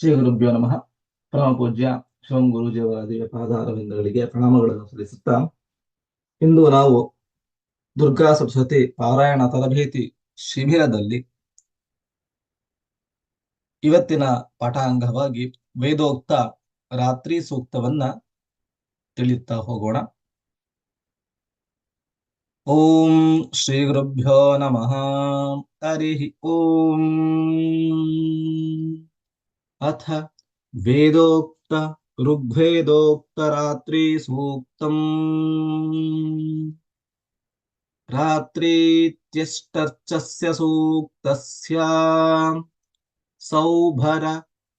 ಶ್ರೀ ಗುರುಭ್ಯೋ ನಮಃ. ಪರಮ ಪೂಜ್ಯ, ಶಿವಂ ಗುರುಜಿಯವರ ದಿವ್ಯ ಪಾದಾರವಿಂದಗಳಿಗೆ ಪ್ರಣಾಮಗಳನ್ನು ಸಲ್ಲಿಸುತ್ತಾ, ಇಂದು ನಾವು ದುರ್ಗಾ ಸರಸ್ವತಿ ಪಾರಾಯಣ ತರಬೇತಿ ಶಿಬಿರದಲ್ಲಿ ಇವತ್ತಿನ ಪಾಠಾಂಗವಾಗಿ ವೇದೋಕ್ತ ರಾತ್ರಿ ಸೂಕ್ತವನ್ನ ತಿಳಿಯುತ್ತಾ ಹೋಗೋಣ. ಓಂ ಶ್ರೀ ಗುರುಭ್ಯೋ ನಮಃ. ಹರಿ ಓಂ. अथ वेदोक्त ऋग्वेदोक्त रात्रि सूक्तम् रात्रीत्यष्टर्चस्य सूक्तस्य सौभर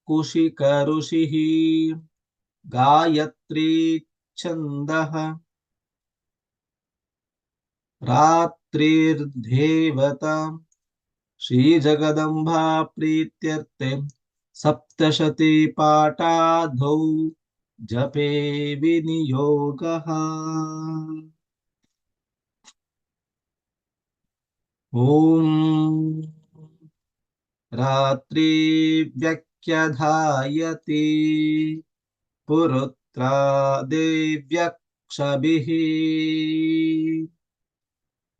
कुशिक ऋषिः गायत्री छन्दः रात्रिर्देवता श्रीजगदम्बा प्रीत्यर्थे सप्तशती पाठाधौ जपे विनियोगः। ॐ रात्रि व्यख्यधायति पुरुत्रा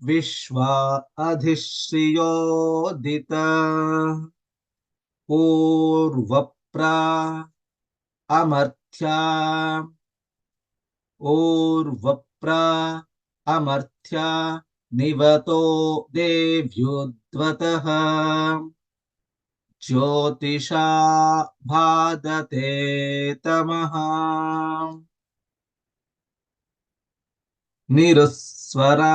विश्वा अधिश्रियोदित ऊर्वप्रा अमर्थ्या ऊर्वप्रा अमर्थ्या निवतो देव्युद्वतः। ज्योतिषा भादते तमः। निरुस्वरा।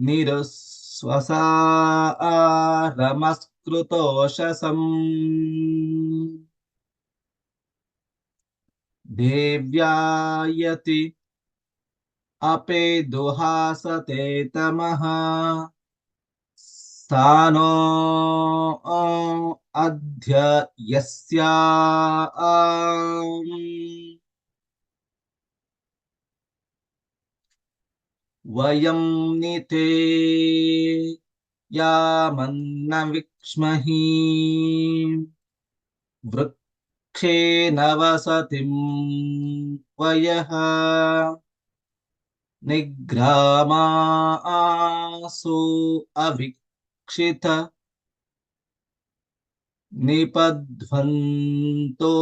निरुस् स्वसा रमस्कृतोषसम् देव्यायति अपे दुहासते तमः। स्थानो अध्य यस्या వయం నితే యామన్న విక్ష్మహి. వృక్షేణవసతిం వయః నిగ్రామా ఆసో అవిక్షిత నిపధ్వంతో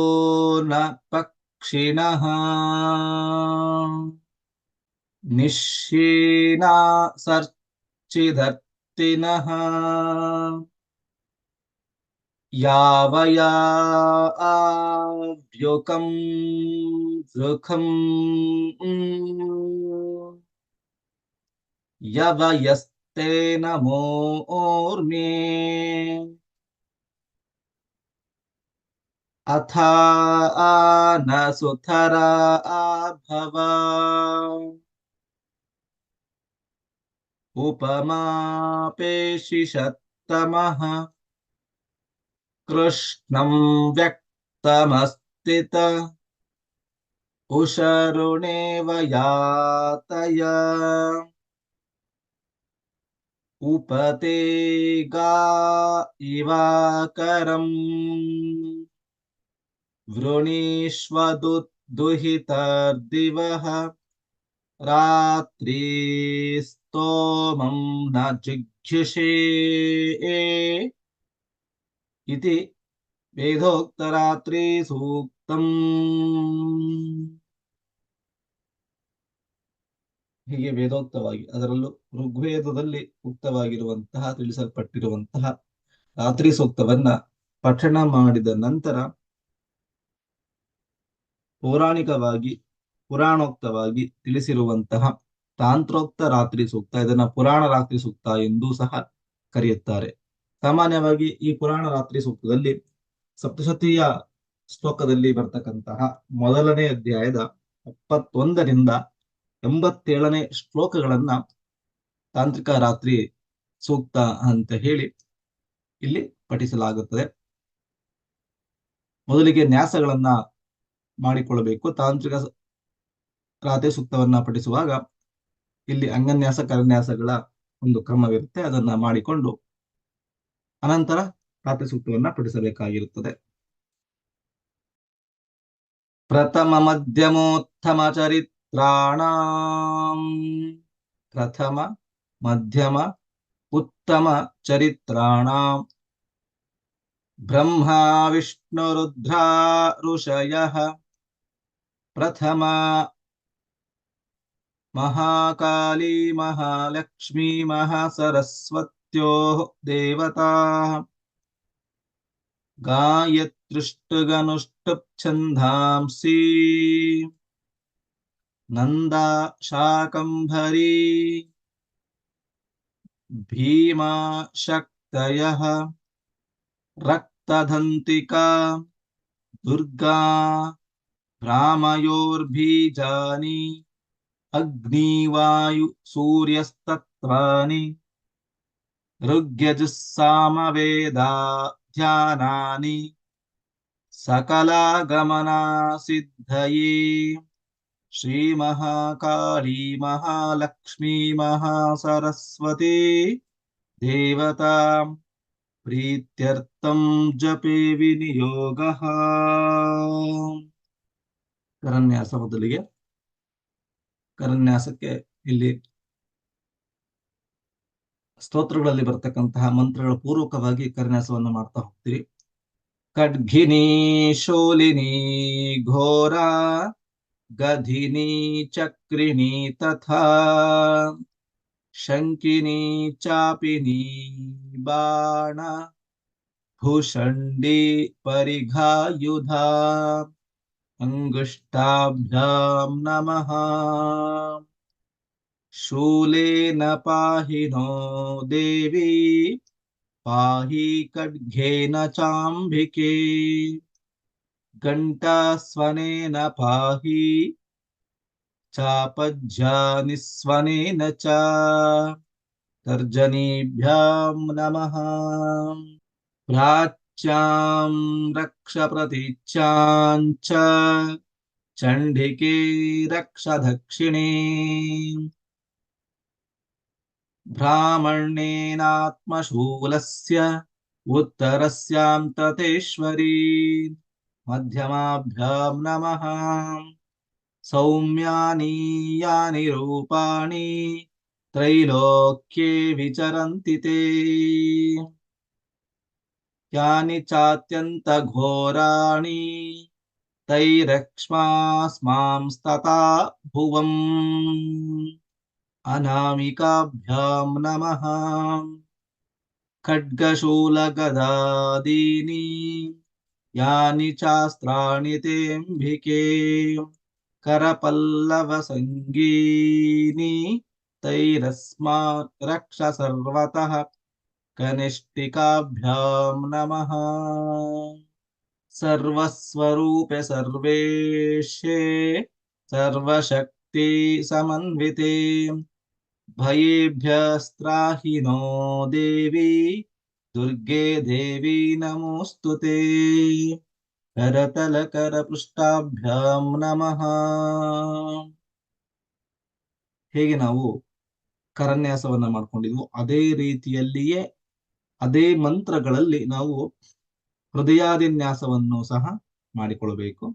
న పక్షిణః निश्येना सर्चिधर्तिनः यावया आ व्युकम् वृकम् य वयस्ते अथा न सुथरा आ उपमापेशिषत्तमः। कृष्णं व्यक्तमस्तित उशरुणेव यातय। उपते गा इवाकरम्। वृणीष्वदुहितर्दिवः रात्रिस्तोमं न जिघ्युषे इति ವೇದೋಕ್ತರಾತ್ರಿ ಸೂಕ್ತಂ ಹೀಗೆ ವೇದೋಕ್ತವಾಗಿ ಅದರಲ್ಲೂ ಋಗ್ವೇದದಲ್ಲಿ ಉಕ್ತವಾಗಿರುವಂತಹ ತಿಳಿಸಲ್ಪಟ್ಟಿರುವಂತಹ ರಾತ್ರಿ ಸೂಕ್ತವನ್ನ ಪಠಣ ಮಾಡಿದ ನಂತರ ಪೌರಾಣಿಕವಾಗಿ ಪುರಾಣೋಕ್ತವಾಗಿ ತಿಳಿಸಿರುವಂತಹ ತಾಂತ್ರೋಕ್ತ ರಾತ್ರಿ ಸೂಕ್ತ, ಇದನ್ನ ಪುರಾಣ ರಾತ್ರಿ ಸೂಕ್ತ ಎಂದೂ ಸಹ ಕರೆಯುತ್ತಾರೆ. ಸಾಮಾನ್ಯವಾಗಿ ಈ ಪುರಾಣ ರಾತ್ರಿ ಸೂಕ್ತದಲ್ಲಿ ಸಪ್ತಶತಿಯ ಶ್ಲೋಕದಲ್ಲಿ ಬರ್ತಕ್ಕಂತಹ ಮೊದಲನೇ ಅಧ್ಯಾಯದ ಎಪ್ಪತ್ತೊಂದರಿಂದ ಎಂಬತ್ತೇಳನೇ ಶ್ಲೋಕಗಳನ್ನ ತಾಂತ್ರಿಕ ರಾತ್ರಿ ಸೂಕ್ತ ಅಂತ ಹೇಳಿ ಇಲ್ಲಿ ಪಠಿಸಲಾಗುತ್ತದೆ. ಮೊದಲಿಗೆ ನ್ಯಾಸಗಳನ್ನ ಮಾಡಿಕೊಳ್ಳಬೇಕು. ತಾಂತ್ರಿಕ ರಾತ್ರಿ ಸೂಕ್ತವನ್ನ ಪಠಿಸುವಾಗ ಇಲ್ಲಿ ಅಂಗನ್ಯಾಸ, ಕರನ್ಯಾಸಗಳ ಒಂದು ಕ್ರಮವಿರುತ್ತೆ. ಅದನ್ನ ಮಾಡಿಕೊಂಡು ಅನಂತರ ರಾತ್ರಿ ಸೂಕ್ತವನ್ನ ಪಠಿಸಬೇಕಾಗಿರುತ್ತದೆ. ಪ್ರಥಮ ಮಧ್ಯಮೋತ್ತಮ ಚರಿತ್ರಾಣ. ಪ್ರಥಮ ಮಧ್ಯಮ ಉತ್ತಮ ಚರಿತ್ರಾಣ. ಬ್ರಹ್ಮ, ವಿಷ್ಣು, ರುದ್ರ, ಋಷಯ. ಪ್ರಥಮ महाकाली महालक्ष्मी महासरस्वत्योः देवता। गायत्रुष्टुगनुष्टुप् नन्दा शाकम्भरी भीमा शक्तयः रक्तदन्तिका दुर्गा। रामयोर्बीजानि अग्निवायु सूर्यस्तत्त्वानि ऋग्यजुस्सामवेदाध्यानानि सकलागमनासिद्धये श्रीमहाकाली महालक्ष्मी महासरस्वती देवता प्रीत्यर्थं जपे विनियोगः ಕರನ್ಯಾಸ ಮೊದಲಿಗೆ ಕರನ್ಯಾಸಕ್ಕೆ ಇಲ್ಲಿ ಸ್ತೋತ್ರಗಳಲ್ಲಿ ಬರ್ತಕ್ಕಂತಹ ಮಂತ್ರಗಳ ಪೂರ್ವಕವಾಗಿ ಕರನ್ಯಾಸವನ್ನು ಮಾಡ್ತಾ ಹೋಗ್ತೀರಿ ಖಡ್ಗಿನಿ ಶೋಲಿನಿ ಘೋರ ಗಧಿನಿ ಚಕ್ರಿಣಿ ತಥಾ ಶಂಕಿನಿ ಚಾಪಿನಿ ಬಾಣ ಭೂಷಂಡಿ ಪರಿಘಾಯುಧ अङ्गुष्ठाभ्यां नमः। शूलेन पाहि नो देवी, पाहि खड्गेन चाम्बिके घण्टास्वनेन पाहि चापज्यानिस्वनेन च। तर्जनीभ्यां नमः। प्राच्यां रक्ष प्रतीच्याञ्च चण्डिके रक्ष दक्षिणे ब्राह्मणेनात्मशूलस्य उत्तरस्यां ततेश्वरी मध्यमाभ्यां नमः। सौम्यानि यानि रूपाणि त्रैलोक्ये विचरन्ति ते यानि चात्यन्तघोराणि। तैरक्ष्मास्मांस्तथा भुवम्। अनामिकाभ्यां नमः। खड्गशूलगदादीनि। यानि चास्त्राणि तेऽम्बिके। करपल्लवसङ्गीनि। तैरस्मात् रक्ष सर्वतः कनिष्ठिकाभ्यां नमः सर्वस्वरूपे सर्वेशे सर्वशक्ति समन्विते भयेभ्यस्त्राहि नो देवी दुर्गे देवी नमोऽस्तु ते करतलकरपृष्ठाभ्यां नमः ಹೇಗೆ ನಾವು ಕರನ್ಯಾಸವನ್ನ ಮಾಡ್ಕೊಂಡಿದ್ವು ಅದೇ ರೀತಿಯಲ್ಲಿಯೇ ಅದೇ ಮಂತ್ರಗಳಲ್ಲಿ ನಾವು ಹೃದಯಾದಿನ್ಯಾಸವನ್ನು ಸಹ ಮಾಡಿಕೊಳ್ಬೇಕು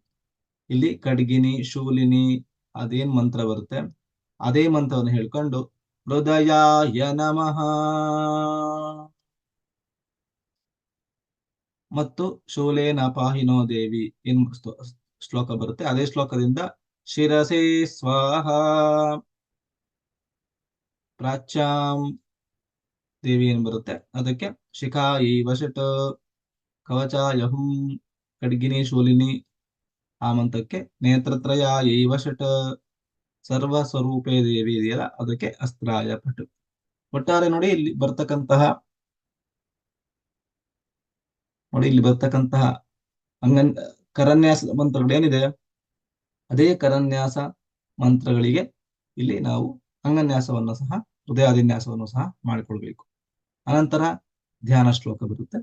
ಇಲ್ಲಿ ಕಡ್ಗಿನಿ ಶೂಲಿನಿ ಅದೇನ್ ಮಂತ್ರ ಬರುತ್ತೆ? ಅದೇ ಮಂತ್ರವನ್ನು ಹೇಳ್ಕೊಂಡು, ಹೃದಯಾಯ ನಮಃ. ಮತ್ತು ಶೂಲೇನ ಪಾಹಿನೋ ದೇವಿ ಏನ್ ಶ್ಲೋಕ ಬರುತ್ತೆ? ಅದೇ ಶ್ಲೋಕದಿಂದ ಶಿರಸೆ ಸ್ವಾಹ. ಪ್ರಾಚ್ಯಾಂ ದೇವಿ ಏನ್ ಬರುತ್ತೆ? ಅದಕ್ಕೆ ಶಿಖಾ, ಈ ವಶಟ್ ಕವಚ, ಯಹುಂ ಖಡ್ಗಿನಿ ಶೂಲಿನಿ ಆ ಮಂತ್ರಕ್ಕೆ ನೇತ್ರತ್ರಯ, ಈ ವಶಟ್ ಸರ್ವ ಸ್ವರೂಪೇ ದೇವಿ ಇದೆಯಲ್ಲ, ಅದಕ್ಕೆ ಅಸ್ತ್ರಾಯ ಪಟು. ಒಟ್ಟಾರೆ ನೋಡಿ, ಇಲ್ಲಿ ಬರ್ತಕ್ಕಂತಹ ನೋಡಿ, ಇಲ್ಲಿ ಬರ್ತಕ್ಕಂತಹ ಅಂಗನ್ ಕರನ್ಯಾಸ ಮಂತ್ರಗಳು ಏನಿದೆ? ಅದೇ ಕರನ್ಯಾಸ ಮಂತ್ರಗಳಿಗೆ ಇಲ್ಲಿ ನಾವು ಅಂಗನ್ಯಾಸವನ್ನು ಸಹ, ಹೃದಯಾದಿನ್ಯಾಸವನ್ನು ಸಹ ಮಾಡಿಕೊಳ್ಬೇಕು ಅನಂತರ ಧ್ಯಾನ ಶ್ಲೋಕ ಬರುತ್ತೆ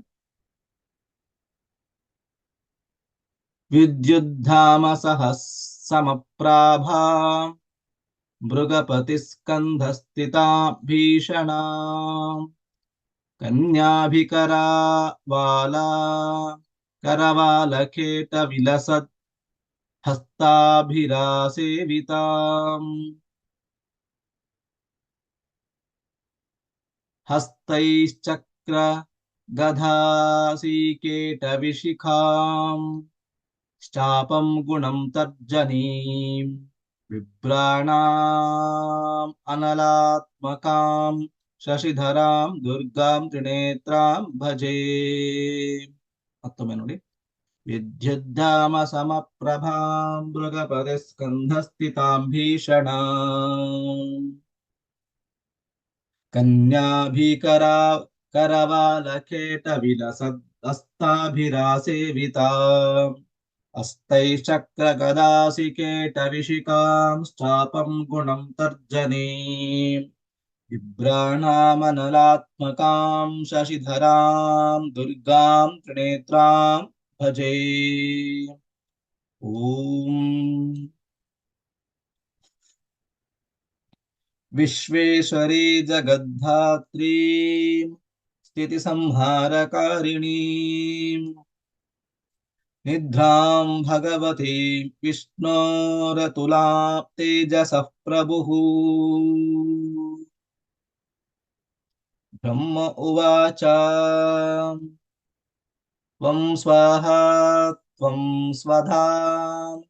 ವಿದ್ಯುದ್ಧಾಮ ಸಹ ಸಮಪ್ರಾಭಾ ಮೃಗಪತಿ ಸ್ಕಂಧ ಸ್ಥಿತಾ ಭೀಷಣ कन्याभिकरा वाला करवालकेटविलसत् हस्ताभिरासेविताम् हस्तैश्चक्र गधासीकेटविशिखाम् शापं गुणं तर्जनीं बिभ्राणाम् अनलात्मकां शशिधरां दुर्गां त्रिनेत्रां भजे। मत्तोमे ನೋಡಿ विद्युद्धाम मृगपति मृगपरिस्कन्धस्थितां भीषणाम्। कन्याभिकरा करवालकेटविलसदस्ताभिरासेविता हस्तैश्चक्रगदासिकेटविशिकांश्चापं गुणं तर्जनी बिभ्राणामनलात्मकां शशिधरां दुर्गां त्रिनेत्रां भजे। ॐ विश्वेश्वरी जगद्धात्री स्थितिसंहारकारिणीम् निद्रां भगवती विष्णोरतुलां तेजसः प्रभुः। ब्रह्म उवाच। त्वं स्वाहा त्वं स्वधा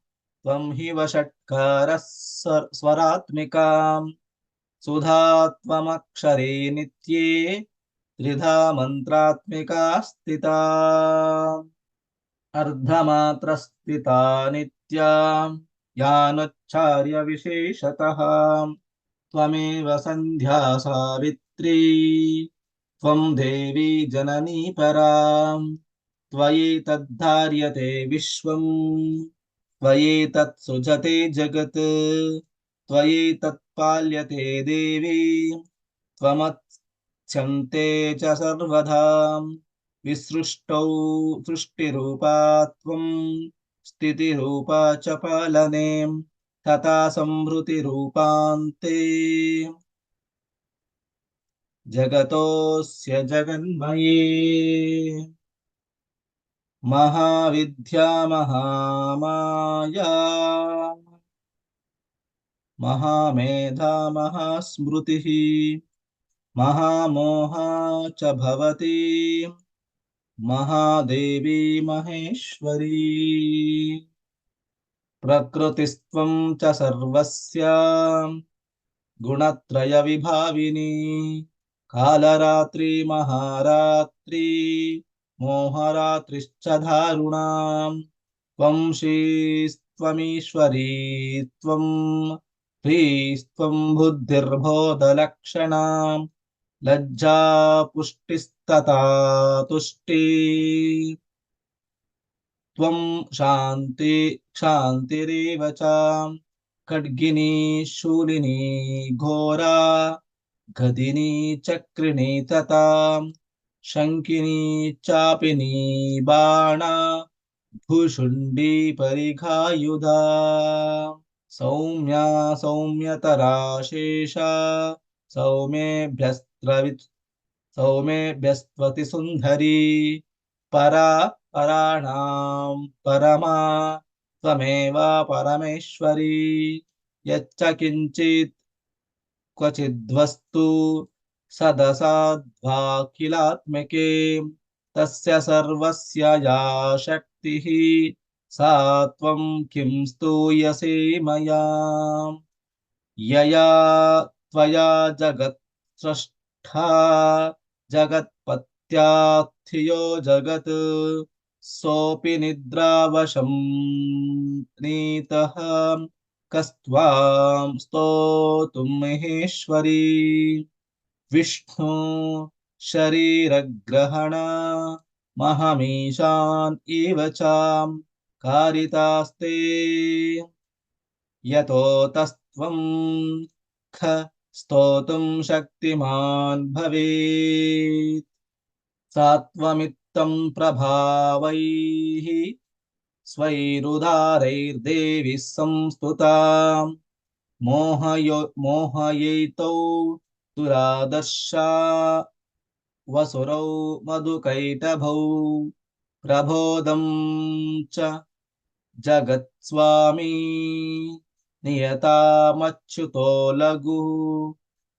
त्वं हि वषट्कारः स्वर- स्वरात्मिकां सुधा त्वमक्षरे नित्ये त्रिधा मन्त्रात्मिका स्थिता अर्धमात्रस्थिता नित्या यानुच्चार्य विशेषतः त्वमेव सन्ध्या सावित्री, त्वं देवी जननी पराम् त्वयैतद्धार्यते विश्वम् त्वयैतत्सृजते जगत्। त्वयैतत्पाल्यते देवी त्वमत्स्यन्ते च सर्वदा विसृष्टौ सृष्टिरूपा त्वं स्थितिरूपा च पालने तथा संहृतिरूपान्ते जगतोऽस्य जगन्मये महाविद्या महामाया महामेधा महास्मृतिः महामोहा भवति। महादेवी महेश्वरी। प्रकृतिस्त्वं च सर्वस्य। गुणत्रयविभाविनी। कालरात्रि महारात्रि। मोहरात्रिश्च श्रीस्त्वमीश्वरी त्वं ह्रीस्त्वं बुद्धिर्बोधलक्षणाम् लज्जा पुष्टिस्तथा तुष्टि त्वं शान्ति क्षान्तिरेव च खड्गिनी शूलिनी घोरा गदिनी चक्रिणी तथा शङ्किनी चापिनी बाणा भूषुण्डी परिघायुधा सौम्या सौम्यतरा शेषा सौमेभ्यस्त्रवि सौमेभ्यस्त्वति सुन्दरी परा, पराणां परमा, त्वमेव परमेश्वरी। यच्च किञ्चित् क्वचिद्वस्तु सदसाध्वाखिलात्मके तस्य सर्वस्य या शक्तिः सा किं स्तूयसे मया। यया त्वया जगत् स्रष्टा जगत्पत्याथियो जगत्, सोऽपि निद्रावशं नीतः। कस्त्वां स्तोतुं महेश्वरी। विष्णु शरीरग्रहण, महमीशान् इव चां कारितास्ते यतोतस्त्वं ख स्तोतुं शक्तिमान् भवेत् सात्वमित्तं प्रभावैः स्वैरुदारैर्देवि संस्तुता मोहयो मोहयैतौ दुरादर्शा वसुरौ मधुकैटभौ प्रबोधं च ಜಗತ್ಸ್ವಾಮಿ ನಿಯತಾಮಚ್ಯುತೋ ಲಘು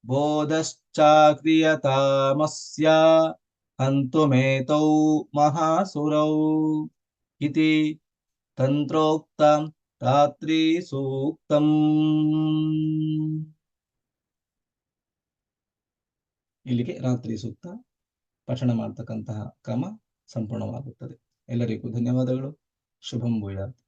बोधश्चाक्रियतामस्य हन्तुमेतौ महासुरौ इति तन्त्रोक्तं ರಾತ್ರಿಸೂಕ್ತಂ ಇಲ್ಲಿಗೆ ರಾತ್ರಿ ಸೂಕ್ತ ಪಠಣ ಮಾಡತಕ್ಕಂತಹ ಕ್ರಮ ಸಂಪೂರ್ಣವಾಗುತ್ತದೆ ಎಲ್ಲರಿಗೂ ಧನ್ಯವಾದಗಳು ಶುಭಂ ಭೂಯಾತ್